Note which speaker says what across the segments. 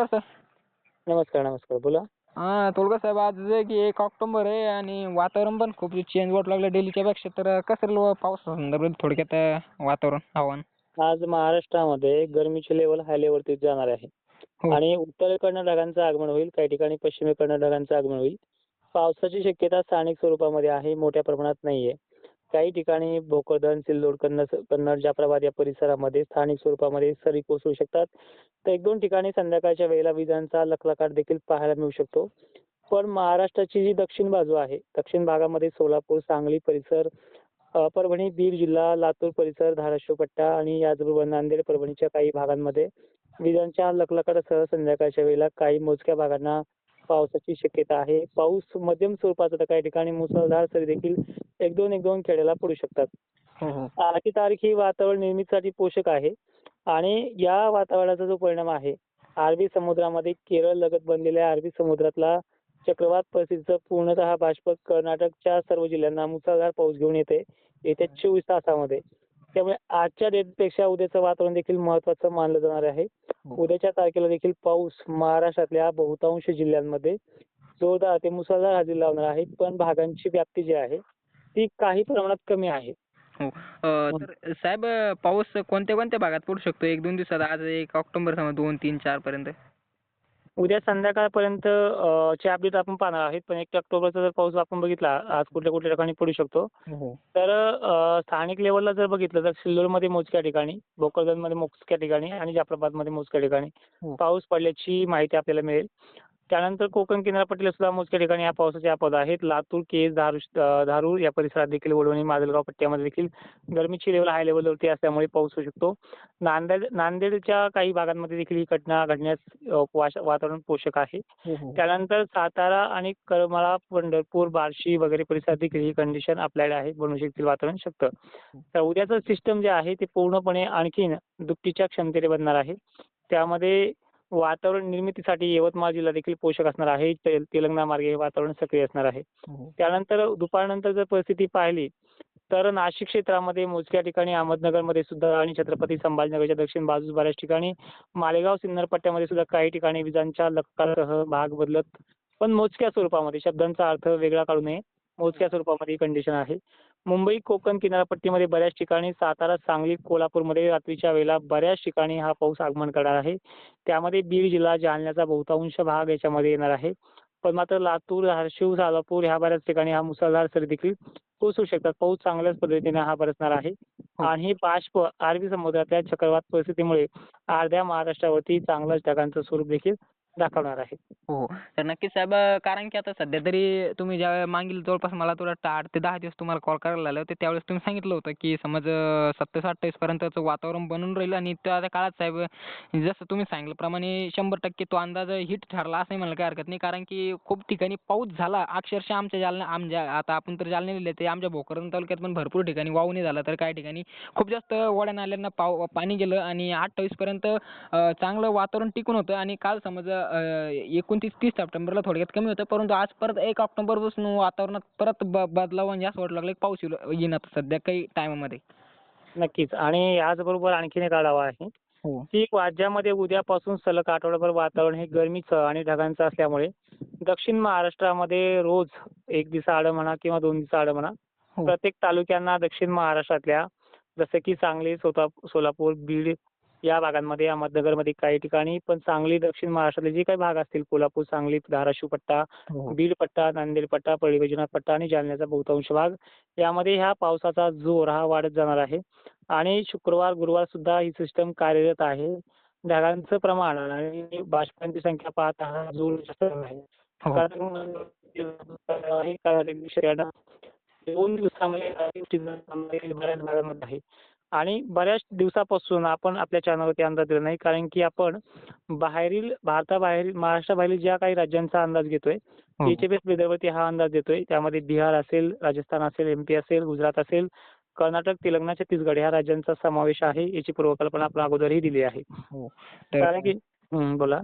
Speaker 1: नमस्कार सर.
Speaker 2: नमस्कार नमस्कार. बोला.
Speaker 1: हां तोडकर साहेब आज जे की एक ऑक्टोबर आहे आणि वातावरण पण खूप चेंज होत लागलं डेलीच्या पेक्षा तर कसं लो पाऊस संदर्भात थोडक्यात अं, वातावरण हवामान?
Speaker 2: आज महाराष्ट्रामध्ये गरमीची लेवल हाय लेवलती जाणार आहे.
Speaker 1: हो.
Speaker 2: आणि उत्तरेकडनं ढगांचं आगमन होईल काही ठिकाणी पश्चिमेकडनं ढगांचं आगमन होईल. पावसाची शक्यता स्थानिक स्वरूपामध्ये आहे मोठ्या प्रमाणात नाहीये. काही ठिकाणी भोकरदन सिल्लोड कन्नड कन्नड जाफराबाद या परिसरामध्ये स्थानिक स्वरूपामध्ये सरी कोसळू शकतात. तर एक दोन ठिकाणी संध्याकाळच्या वेळेला विजांचा लखलखाट देखील पाहायला मिळू शकतो. पण महाराष्ट्राची जी दक्षिण बाजू आहे दक्षिण भागामध्ये सोलापूर सांगली परिसर परभणी बीड जिल्हा लातूर परिसर धाराशिव पट्टा आणि याचबरोबर नांदेड परभणीच्या काही भागांमध्ये विजांच्या लखलखाटासह संध्याकाळच्या वेळेला काही मोजक्या भागांना पावसाची शक्यता आहे. पाऊस मध्यम स्वरूपाचा तर काही ठिकाणी मुसळधार सरी देखील एक दोन एक दोन खेड्याला पडू शकतात. आजची तारीख ही वातावरण निर्मितीसाठी पोषक आहे आणि या वातावरणाचा जो परिणाम आहे अरबी समुद्रामध्ये केरळ लगत बनलेल्या अरबी समुद्रातला चक्रवात परिस्थितीचं पूर्णतः बाष्प कर्नाटकच्या सर्व जिल्ह्यांना मुसळधार पाऊस घेऊन येते. येत्या चोवीस तासामध्ये. त्यामुळे आजच्या डेटपेक्षा उद्याचं वातावरण देखील महत्वाचं मानलं जाणार आहे.
Speaker 1: हो.
Speaker 2: उद्याच्या तारखेला देखील पाऊस महाराष्ट्रातल्या बहुतांश जिल्ह्यांमध्ये जोरदार ते मुसळधार हजेरी लावणार आहे. पण भागांची व्याप्ती जी आहे ती काही प्रमाणात कमी आहे.
Speaker 1: हो. तर साहेब पाऊस कोणत्या कोणत्या भागात पडू शकतो? एक दोन दिवसात आज एक ऑक्टोबर समजा दोन तीन चार पर्यंत.
Speaker 2: उद्या संध्याकाळपर्यंत चे अपडेट आपण पाहणार आहेत. पण एक ऑक्टोबरचा जर पाऊस आपण बघितला आज कुठल्या कुठल्या ठिकाणी पडू शकतो?
Speaker 1: हो.
Speaker 2: तर स्थानिक लेवलला जर बघितलं तर सिल्लोडमध्ये मोजक्या ठिकाणी भोकरदनमध्ये मोजक्या ठिकाणी आणि जाफराबादमध्ये मोजक्या ठिकाणी
Speaker 1: हो.
Speaker 2: पाऊस पडल्याची माहिती आपल्याला मिळेल. त्यानंतर कोकण किनारपट्टीला सुद्धा मोजक्या ठिकाणी या पावसाचे अपवाद आहेत. लातूर केज धारू धारूर या परिसरात देखील वडवणी माजलगाव पट्ट्यामध्ये देखील गरमीची लेवल हाय लेवलवरती असल्यामुळे पाऊस होऊ शकतो. नांदेड नांदेडच्या काही भागांमध्ये देखील ही घटना घडण्यास वातावरण पोषक आहे.
Speaker 1: हो हो.
Speaker 2: त्यानंतर सातारा आणि करमाळा पंढरपूर बार्शी वगैरे परिसरात देखील ही कंडिशन आपल्याला आहे. बनू शकतील वातावरण शकतं. तर उद्याचं सिस्टम जे आहे ते पूर्णपणे आणखीन दुपटीच्या क्षमतेने बनणार आहे. त्यामध्ये वातावरण निर्मितीसाठी यवतमाळ जिल्हा देखील पोषक असणार आहे. तेलंगणा मार्गे हे वातावरण सक्रिय असणार आहे.
Speaker 1: हो.
Speaker 2: त्यानंतर दुपारनंतर जर परिस्थिती पाहिली तर नाशिक क्षेत्रामध्ये मोजक्या ठिकाणी अहमदनगरमध्ये सुद्धा आणि छत्रपती संभाजीनगरच्या दक्षिण बाजूस बऱ्याच ठिकाणी मालेगाव सिन्नर पट्ट्यामध्ये सुद्धा काही ठिकाणी विजांच्या लक्कासह भाग बदलत पण मोजक्या स्वरूपामध्ये शब्दांचा अर्थ वेगळा काढू नये. मोजक्या स्वरूपामध्ये ही कंडिशन आहे. मुंबई कोकण किनारपट्टीमध्ये बऱ्याच ठिकाणी सातारा सांगली कोल्हापूरमध्ये रात्रीच्या वेळेला बऱ्याच ठिकाणी हा पाऊस आगमन करणार आहे. त्यामध्ये बीड जिल्हा जालन्याचा बहुतांश भाग याच्यामध्ये येणार आहे. पण मात्र लातूर धाराशिव सोलापूर ह्या बऱ्याच ठिकाणी हा मुसळधार सरी देखील कोसळू शकतात. पाऊस चांगल्याच पद्धतीने हा बरसणार आहे. आणि हे बाष्प अरबी समुद्रातल्या चक्रवात परिस्थितीमुळे अर्ध्या महाराष्ट्रावरती चांगलंच ढगांचं स्वरूप देखील दाखवणार आहे.
Speaker 1: हो हो तर नक्कीच साहेब कारण की आता सध्या तरी तुम्ही ज्या मागील जवळपास मला थोडं वाटतं आठ ते दहा दिवस तुम्हाला कॉल करायला लागलं होते त्यावेळेस तुम्ही सांगितलं होतं की समज सत्तावीस अठ्ठावीसपर्यंतचं वातावरण बनून राहील आणि त्या काळात साहेब जसं तुम्ही सांगितल्याप्रमाणे शंभर टक्के तो अंदाज हिट ठरला असंही म्हणायला काही हरकत नाही कारण की खूप ठिकाणी पाऊस झाला अक्षरशः आमच्या जालना आमच्या आता आपण तर जालन्याला ते आमच्या भोकरदन तालुक्यात पण भरपूर ठिकाणी वाहूनही झाला तर काही ठिकाणी खूप जास्त वड्या नाल्यांना पाव पाणी गेलं आणि अठ्ठावीसपर्यंत चांगलं वातावरण टिकून होतं आणि काल समज एकूण एकोणतीस तीस सप्टेंबरला थोडक्यात कमी होतं. परंतु आज परत एक ऑक्टोबरपासून वातावरणात परत ब बदलाव म्हणजे असं वाटू लागलं पाऊस येईल येईन आता सध्या काही टायमामध्ये.
Speaker 2: नक्कीच. आणि याचबरोबर आणखीन एक आढावा आहे.
Speaker 1: हो.
Speaker 2: की राज्यामध्ये उद्यापासून सलग आठवडाभर वातावरण हे गरमीचं आणि ढगांचं असल्यामुळे दक्षिण महाराष्ट्रामध्ये रोज एक दिवसा आड म्हणा किंवा दोन दिवसा आड म्हणा
Speaker 1: हो.
Speaker 2: प्रत्येक तालुक्यांना दक्षिण महाराष्ट्रातल्या जसं की सांगली सोता सोलापूर बीड या भागांमध्ये अहमदनगरमध्ये काही ठिकाणी पण सांगली दक्षिण महाराष्ट्रातले जे काही भाग असतील कोल्हापूर सांगली धाराशिव पट्टा
Speaker 1: हो.
Speaker 2: बीड पट्टा नांदेड पट्टा परळी वैजनाथ पट्टा आणि जालन्याचा बहुतांश भाग यामध्ये ह्या पावसाचा जोर हा वाढत जाणार आहे. आणि शुक्रवार गुरुवार सुद्धा ही सिस्टम कार्यरत आहे. ढगांचं प्रमाण आणि बाष्पांची संख्या पाहता हा जोर जास्त आहे.
Speaker 1: हो.
Speaker 2: कारण दोन दिवसामध्ये बऱ्याच भागांमध्ये आहे. आणि बऱ्याच दिवसापासून आपण आपल्या चॅनलवरती अंदाज दिला नाही कारण की आपण बाहेरील भारताबाहेरील महाराष्ट्राबाहेरील ज्या काही राज्यांचा अंदाज घेतोय
Speaker 1: हो.
Speaker 2: एच विदर्भावरती हा अंदाज देतोय. त्यामध्ये बिहार असेल राजस्थान असेल एमपी असेल गुजरात असेल कर्नाटक तेलंगणा छत्तीसगड ह्या राज्यांचा समावेश आहे याची पूर्वकल्पना आपण अगोदरही दिली आहे.
Speaker 1: हो.
Speaker 2: कारण की हं, बोला.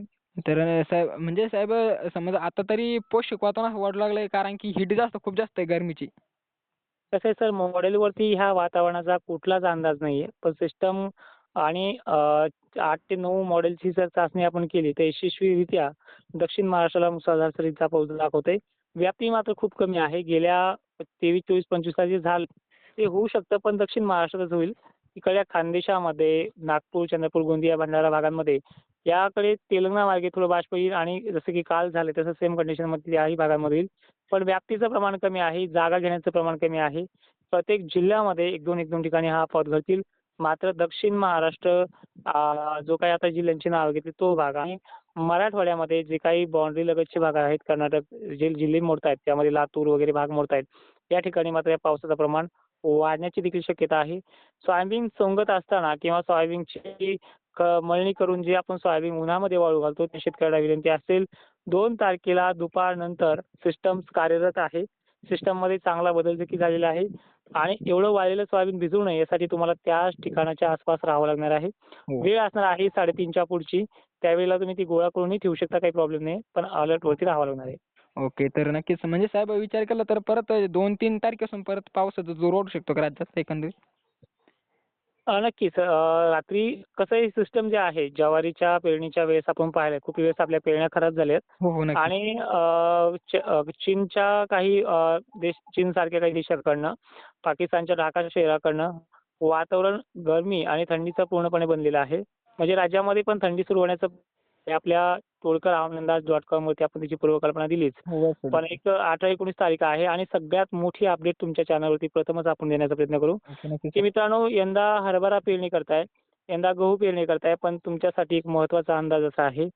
Speaker 1: तर साहेब म्हणजे साहेब समज आता तरी पोषक वातावरण वाटू लागलंय कारण की हिट जास्त खूप जास्त आहे गरमीची.
Speaker 2: कसं आहे सर मॉडेलवरती ह्या वातावरणाचा कुठलाच अंदाज नाहीये. पण सिस्टम आणि आठ ते नऊ मॉडेलची जर चाचणी आपण केली तर यशस्वीरित्या दक्षिण महाराष्ट्राला मुसळधार सरींचा पाऊस दाखवते. व्याप्ती मात्र खूप कमी आहे. गेल्या तेवीस चोवीस पंचवीस जे झालं ते होऊ शकतं पण दक्षिण महाराष्ट्रातच होईल. इकडल्या खानदेशामध्ये नागपूर चंद्रपूर गोंदिया भंडारा भागांमध्ये याकडे तेलंगणा मार्गे थोडं बाष्प येईल आणि जसं की काल झाले तसं सेम कंडिशनमध्ये याही भागांमध्ये येईल पण व्याप्तीचं प्रमाण कमी आहे जागा घेण्याचं प्रमाण कमी आहे. प्रत्येक जिल्ह्यामध्ये एक दोन एक दोन ठिकाणी हा पाऊस घडतील. मात्र दक्षिण महाराष्ट्र जो काही आता जिल्ह्यांची नावं घेतली तो भाग आणि मराठवाड्यामध्ये जे काही बाउंड्री लगतचे भाग आहेत कर्नाटक जे जिल्हे मोडतायत त्यामध्ये लातूर वगैरे भाग मोडतायत. या ठिकाणी मात्र या पावसाचं प्रमाण वाढण्याची देखील शक्यता आहे. सोयाबीन सोंगत असताना किंवा सोयाबीनची क- मळणी करून जे आपण सोयाबीन उन्हामध्ये वाळू घालतो त्या शेतकऱ्याला विनंती असेल. दोन तारखेला दुपारनंतर सिस्टम कार्यरत आहे. सिस्टममध्ये चांगला बदल देखील झालेला आहे. आणि एवढं वाळलेलं सोयाबीन भिजू नये यासाठी तुम्हाला त्याच ठिकाणाच्या आसपास राहावं लागणार आहे.
Speaker 1: हो.
Speaker 2: वेळ असणार आहे साडेतीनच्या पुढची. त्यावेळेला तुम्ही ती गोळा करूनही ठेवू शकता काही प्रॉब्लेम नाही. पण अलर्ट वरती राहावं लागणार आहे.
Speaker 1: ओके तर नक्कीच. म्हणजे साहेब विचार केला तर परत दोन तीन तारखेपासून परत पावसाचा जोर वाढू शकतो का राज्यात एकंदरीत?
Speaker 2: नक्कीच. रात्री कसं आहे सिस्टम जे आहे ज्वारीच्या पेरणीच्या वेळेस आपण पाहिलं खूप वेळेस आपल्या पेरण्या खराब झाल्यात.
Speaker 1: हो हो नक्की
Speaker 2: आणि अ, च- अ, चीनच्या काही अ, देश चीनसारख्या काही देशाकडनं पाकिस्तानच्या ढाका शहराकडनं वातावरण गरमी आणि थंडीचं पूर्णपणे बनलेलं आहे. म्हणजे राज्यामध्ये पण थंडी सुरू होण्याचं हे आपल्या टोळकर अंदाज डॉट कॉम वरती आपण त्याची पूर्वकल्पना दिलीच.
Speaker 1: हो
Speaker 2: पण एक अठरा एकोणीस तारीख आहे आणि सगळ्यात मोठी अपडेट तुमच्या चॅनलवरती प्रथमच आपण देण्याचा प्रयत्न करू.
Speaker 1: नक्कीच
Speaker 2: की मित्रांनो यंदा हरभरा पेरणी करताय यंदा गहू पेरणी करताय पण तुमच्यासाठी एक महत्त्वाचा अंदाज असा आहे.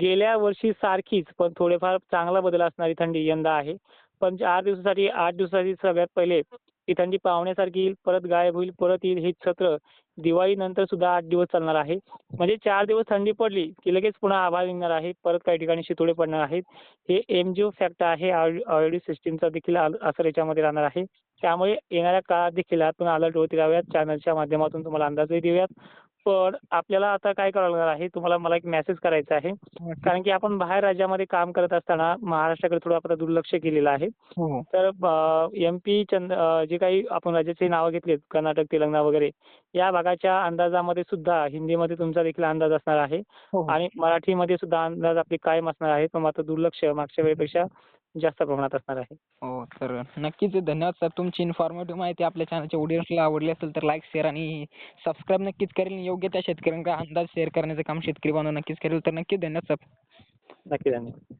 Speaker 2: गेल्या वर्षी सारखीच पण थोडेफार चांगला बदल असणारी थंडी यंदा आहे. पण चार दिवसासाठी आठ दिवसासाठी सगळ्यात पहिले ती थंडी पाहुण्यासारखी येईल परत गायब होईल परत येईल हे सत्र. दिवाळीनंतर सुद्धा आठ दिवस चालणार आहे. म्हणजे चार दिवस थंडी पडली की लगेच पुन्हा आभाळ निघणार आहे परत काही ठिकाणी शितोडे पडणार आहेत. हे एमजीओ फॅक्ट आहे ऑलरेडी सिस्टीमचा देखील असर याच्यामध्ये राहणार आहे. त्यामुळे येणाऱ्या काळात देखील आपण अलर्ट होत राहूयात. चॅनलच्या माध्यमातून तुम्हाला अंदाजही देऊयात. पण आपल्याला आता काय करावं लागणार आहे? तुम्हाला मला एक मेसेज करायचा आहे. कारण की आपण बाहेर राज्यामध्ये काम करत असताना महाराष्ट्राकडे थोडं आपण दुर्लक्ष केलेलं आहे.
Speaker 1: हो.
Speaker 2: तर एम पी चंद जे काही आपण राज्याची नावं घेतलीत कर्नाटक तेलंगणा वगैरे या भागाच्या अंदाजामध्ये सुद्धा हिंदीमध्ये तुमचा देखील अंदाज असणार आहे.
Speaker 1: हो.
Speaker 2: आणि मराठीमध्ये सुद्धा अंदाज आपले कायम असणार आहे. पण मात्र दुर्लक्ष मागच्या वेळेपेक्षा जास्त प्रमाणात असणार आहे.
Speaker 1: हो तर नक्कीच धन्यवाद सर. तुमची इन्फॉर्मेटिव्ह माहिती आपल्या चॅनलच्या ऑडियन्सला आवडली असेल तर लाईक शेअर आणि सबस्क्राईब नक्कीच करेल. आणि योग्य त्या शेतकऱ्यांना अंदाज शेअर करण्याचं काम शेतकरी बांधव नक्कीच करेल. तर नक्कीच धन्यवाद सर.
Speaker 2: नक्की धन्यवाद.